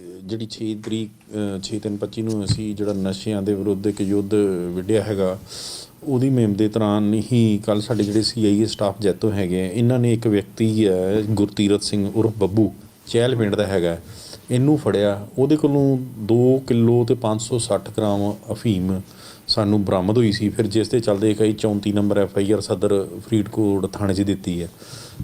ਜਿਹੜੀ 6 ਤਰੀਕ 6/3/25 ਨੂੰ ਅਸੀਂ ਜਿਹੜਾ ਨਸ਼ਿਆਂ ਦੇ ਵਿਰੁੱਧ ਇੱਕ ਯੁੱਧ ਵਿੱਢਿਆ ਹੈਗਾ ਉਹਦੀ ਮੁਹਿੰਮ ਦੇ ਦੌਰਾਨ ਹੀ ਕੱਲ ਸਾਡੇ ਜਿਹੜੇ ਸੀਆਈਏ ਸਟਾਫ ਜੈਤੋ ਹੈਗੇ ਆ, ਇਹਨਾਂ ਨੇ ਇੱਕ ਵਿਅਕਤੀ ਹੈ ਗੁਰਤੀਰਤ ਸਿੰਘ ਉਰਫ ਬੱਬੂ ਚਹਿਲ ਪਿੰਡ ਦਾ ਹੈਗਾ। ਇਹਨੂੰ ਫੜਿਆ ਉਹਦੇ ਕੋਲੋਂ 2 ਕਿਲੋ ਤੇ 560 ਗ੍ਰਾਮ ਅਫੀਮ ਸਾਨੂੰ ਬਰਾਮਦ ਹੋਈ ਸੀ। ਫਿਰ ਜਿਸ ਦੇ ਚੱਲਦੇ ਕਈ 34 ਨੰਬਰ ਐਫ ਆਈ ਆਰ ਸਦਰ ਫਰੀਦਕੋਟ ਥਾਣੇ 'ਚ ਦਿੱਤੀ ਹੈ।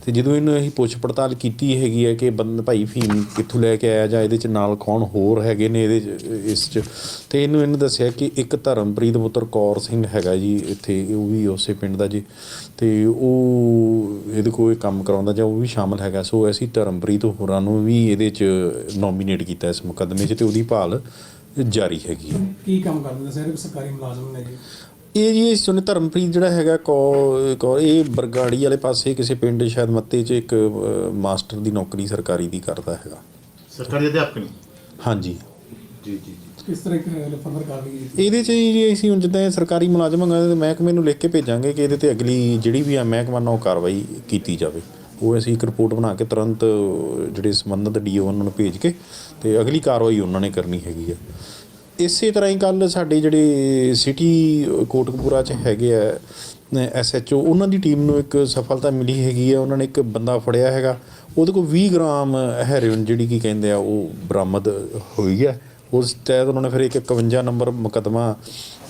ਤੇ ਜਦੋਂ ਇਹਨੂੰ ਅਸੀਂ ਪੁੱਛ ਪੜਤਾਲ ਕੀਤੀ ਹੈਗੀ ਹੈ ਕਿ ਬੰਦ ਭਾਈ ਫੀਮ ਕਿੱਥੋਂ ਲੈ ਕੇ ਆਇਆ ਜਾਂ ਇਹਦੇ 'ਚ ਨਾਲ ਕੌਣ ਹੋਰ ਹੈਗੇ ਨੇ ਇਹਦੇ 'ਚ, ਇਸ 'ਚ, ਤੇ ਇਹਨੂੰ ਇਹਨੇ ਦੱਸਿਆ ਕਿ ਇੱਕ ਧਰਮਪ੍ਰੀਤ ਪੁੱਤਰ ਕੌਰ ਸਿੰਘ ਹੈਗਾ ਜੀ ਇੱਥੇ, ਉਹ ਵੀ ਉਸੇ ਪਿੰਡ ਦਾ ਜੀ। ਤੇ ਉਹ ਇਹਦੇ ਕੋਲ ਕੰਮ ਕਰਾਉਂਦਾ ਜਾਂ ਉਹ ਵੀ ਸ਼ਾਮਲ ਹੈਗਾ। ਸੋ ਅਸੀਂ ਧਰਮਪ੍ਰੀਤ ਹੋਰਾਂ ਨੂੰ ਵੀ ਇਹਦੇ 'ਚ ਨੋਮੀਨੇਟ ਕੀਤਾ ਇਸ ਮੁਕੱਦਮੇ 'ਚ ਤੇ ਉਹਦੀ ਭਾਲ ਜਾਰੀ ਹੈਗੀ ਹੈ। ਕੀ ਕੰਮ ਕਰਦੇ ਨੇ? ਸਾਰੇ ਸਰਕਾਰੀ ਮੁਲਾਜ਼ਮ ਨੇ ਜੀ? ਇਹ ਜੀ ਸੁਨੇ ਧਰਮਪ੍ਰੀਤ ਜਿਹੜਾ ਹੈਗਾ ਕੋ ਕੋ ਇਹ ਬਰਗਾੜੀ ਵਾਲੇ ਪਾਸੇ ਕਿਸੇ ਪਿੰਡ ਸ਼ਾਇਦ ਮੱਤੇ 'ਚ ਇੱਕ ਮਾਸਟਰ ਦੀ ਨੌਕਰੀ ਸਰਕਾਰੀ ਦੀ ਕਰਦਾ ਹੈਗਾ। ਸਰਕਾਰੀ ਅਧਿਆਪਕ ਨੇ? ਹਾਂਜੀ। ਜੀ ਜੀ ਜੀ। ਕਿਸ ਤਰ੍ਹਾਂ ਇੱਕ ਫਰਦਰ ਕਾਰਵਾਈ ਇਹਦੇ 'ਚ ਜੀ ਅਸੀਂ ਹੁਣ ਜਿੱਦਾਂ ਇਹ ਸਰਕਾਰੀ ਮੁਲਾਜ਼ਮ ਤੇ ਮਹਿਕਮੇ ਨੂੰ ਲਿਖ ਕੇ ਭੇਜਾਂਗੇ ਕਿ ਇਹਦੇ ਤੇ ਅਗਲੀ ਜਿਹੜੀ ਵੀ ਆ ਮਹਿਕਮਾ ਨਾਲ ਉਹ ਕਾਰਵਾਈ ਕੀਤੀ ਜਾਵੇ। ਉਹ ਅਸੀਂ ਇੱਕ ਰਿਪੋਰਟ ਬਣਾ ਕੇ ਤੁਰੰਤ ਜਿਹੜੇ ਸੰਬੰਧਿਤ ਡੀਓ ਉਹਨਾਂ ਨੂੰ ਭੇਜ ਕੇ ਤੇ ਅਗਲੀ ਕਾਰਵਾਈ ਉਹਨਾਂ ਨੇ ਕਰਨੀ ਹੈਗੀ ਆ। ਇਸੇ ਤਰ੍ਹਾਂ ਹੀ ਕੱਲ ਸਾਡੇ ਜਿਹੜੇ ਸਿਟੀ ਕੋਟਕਪੂਰਾ ਚ ਹੈਗੇ ਆ ਐਸਐਚਓ ਉਹਨਾਂ ਦੀ ਟੀਮ ਨੂੰ ਇੱਕ ਸਫਲਤਾ ਮਿਲੀ ਹੈਗੀ ਆ। ਉਹਨਾਂ ਨੇ ਇੱਕ ਬੰਦਾ ਫੜਿਆ ਹੈਗਾ ਉਹਦੇ ਕੋਲ 20 ਗ੍ਰਾਮ ਹੈਰੋਇਨ ਜਿਹੜੀ ਕੀ ਕਹਿੰਦੇ ਆ ਉਹ ਬਰਾਮਦ ਹੋਈ ਹੈ ਉਸ ਤਹਿਤ ਉਹਨਾਂ ਨੇ ਫਿਰ ਇੱਕ 51 ਨੰਬਰ ਮੁਕੱਦਮਾ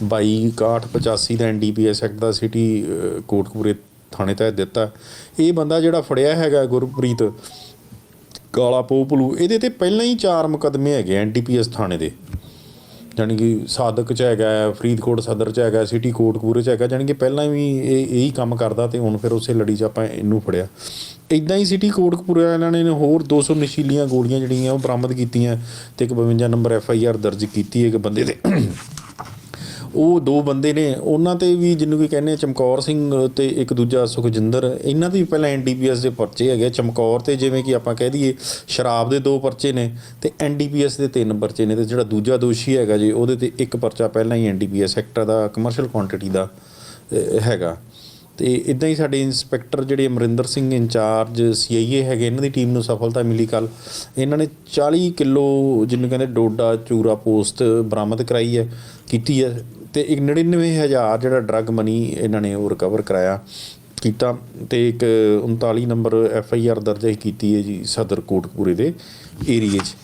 226185 ਦਾ ਐਨਡੀਪੀਐਸ ਐਕਟ ਦਾ ਸਿਟੀ ਅ, ਕੋਟਕਪੂਰੇ ਥਾਣੇ ਤਹਿਤ ਦਿੱਤਾ। ਇਹ ਬੰਦਾ ਜਿਹੜਾ ਫੜਿਆ ਹੈਗਾ ਗੁਰਪ੍ਰੀਤ, ਕਾਲਾ ਪੋਪਲੂ ਇਹਦੇ ਤੇ ਪਹਿਲਾਂ ਹੀ ਚਾਰ ਮੁਕੱਦਮੇ ਹੈਗੇ ਐਨਡੀਪੀਐਸ ਥਾਣੇ ਦੇ। ਜਾਣੀ ਕਿ ਸਾਦਕ ਚ ਹੈਗਾ, ਫਰੀਦਕੋਟ ਸਦਰ ਚ ਹੈਗਾ, ਸਿਟੀ ਕੋਟਕਪੂਰੇ ਚ ਹੈਗਾ, ਜਾਣੀ ਕਿ ਪਹਿਲਾਂ ਵੀ ਇਹ, ਇਹੀ ਕੰਮ ਕਰਦਾ ਤੇ ਹੁਣ ਫਿਰ ਉਸੇ ਲੜੀ 'ਚ ਆਪਾਂ ਇਹਨੂੰ ਫੜਿਆ। ਇਦਾਂ ਹੀ ਸਿਟੀ ਕੋਟਕਪੂਰੇ ਇਹਨਾਂ ਨੇ ਹੋਰ 200 ਨਸ਼ੀਲੀਆਂ ਗੋਲੀਆਂ ਜਿਹੜੀਆਂ ਉਹ ਬਰਾਮਦ ਕੀਤੀਆਂ ਤੇ ਇੱਕ 52 ਨੰਬਰ ਐਫ ਆਈ ਆਰ ਦਰਜ ਕੀਤੀ ਹੈ ਇੱਕ ਬੰਦੇ ਤੇ। ਉਹ ਦੋ ਬੰਦੇ ਨੇ, ਉਹਨਾਂ ਤੇ ਵੀ ਜਿਹਨੂੰ ਕੀ ਕਹਿੰਦੇ ਚਮਕੌਰ ਸਿੰਘ ਤੇ ਇੱਕ ਦੂਜਾ ਸੁਖਜਿੰਦਰ, ਇਹਨਾਂ ਦੇ ਵੀ ਪਹਿਲਾਂ ਐਨਡੀਪੀਐਸ ਦੇ ਪਰਚੇ ਹੈਗੇ ਚਮਕੌਰ ਤੇ ਜਿਵੇਂ ਕਿ ਆਪਾਂ ਕਹਿ ਦਈਏ, ਸ਼ਰਾਬ ਦੇ ਦੋ ਪਰਚੇ ਨੇ ਤੇ ਐਨਡੀਪੀਐਸ ਦੇ ਤਿੰਨ ਪਰਚੇ ਨੇ ਤੇ ਜਿਹੜਾ ਦੂਜਾ ਦੋਸ਼ੀ ਹੈਗਾ ਜੀ, ਉਹਦੇ ਤੇ ਇੱਕ ਪਰਚਾ ਪਹਿਲਾਂ ਹੀ ਐਨਡੀਪੀਐਸ ਸੈਕਟਰ ਦਾ ਕਮਰਸ਼ੀਅਲ ਕੁਆਂਟੀਟੀ ਦਾ ਹੈਗਾ। ਤੇ ਇਦਾਂ ਹੀ ਸਾਡੇ ਇੰਸਪੈਕਟਰ ਜਿਹੜੇ ਅਮਰਿੰਦਰ ਸਿੰਘ ਇੰਚਾਰਜ ਸੀਆਈਏ ਹੈਗੇ, ਇਹਨਾਂ ਦੀ ਟੀਮ ਨੂੰ ਸਫਲਤਾ ਮਿਲੀ ਕੱਲ ਇਹਨਾਂ ਨੇ 40 ਕਿਲੋ ਜਿਹਨੂੰ ਕਹਿੰਦੇ ਡੋਡਾ ਚੂਰਾ ਪੋਸਟ ਬਰਾਮਦ ਕਰਾਈ ਹੈ, ਕੀਤੀ ਹੈ। ਤੇ ਇੱਕ 99000 ਜਿਹੜਾ ਡਰੱਗ ਮਨੀ ਇਹਨਾਂ ਨੇ ਉਹ ਰਿਕਵਰ ਕਰਾਇਆ, ਕੀਤਾ ਤੇ ਇੱਕ 39 ਨੰਬਰ ਐਫ ਆਈ ਆਰ ਦਰਜ ਕੀਤੀ ਹੈ ਜੀ, ਸਦਰ ਕੋਟਕਪੂਰੇ ਦੇ ਏਰੀਏ 'ਚ।